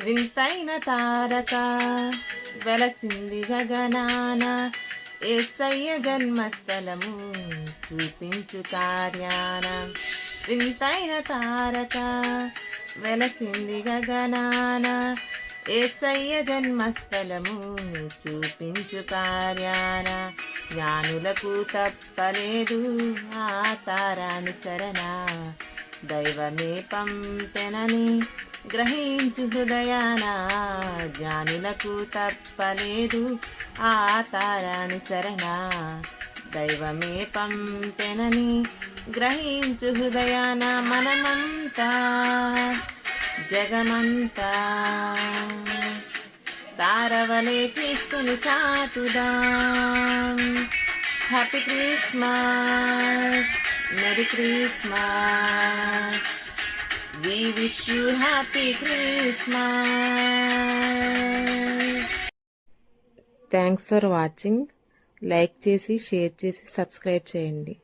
వింతైన తారక వెలసింది గగనాన ఏసయ్య జన్మస్థలము చూపించు కార్యాన. వింతైన తారక వెలసింది గగనాన ఏసయ్య జన్మస్థలము చూపించు కార్యాన. జ్ఞానులకు తప్పలేదు ఆ తారానుసరణ దైవమే పంపెనని గ్రహించు హృదయాన జ్ఞానులకు తప్పలేదు ఆ తారాణి శరణ. దైవమే పంపెనని గ్రహించు హృదయాన మనమంతా జగమంతా. తారవలే క్రీస్తుని చాటుదాం. Happy Christmas. Merry Christmas. We wish you happy Christmas thanks for watching like చేసి షేర్ చేసి సబ్స్క్రైబ్ చేయండి.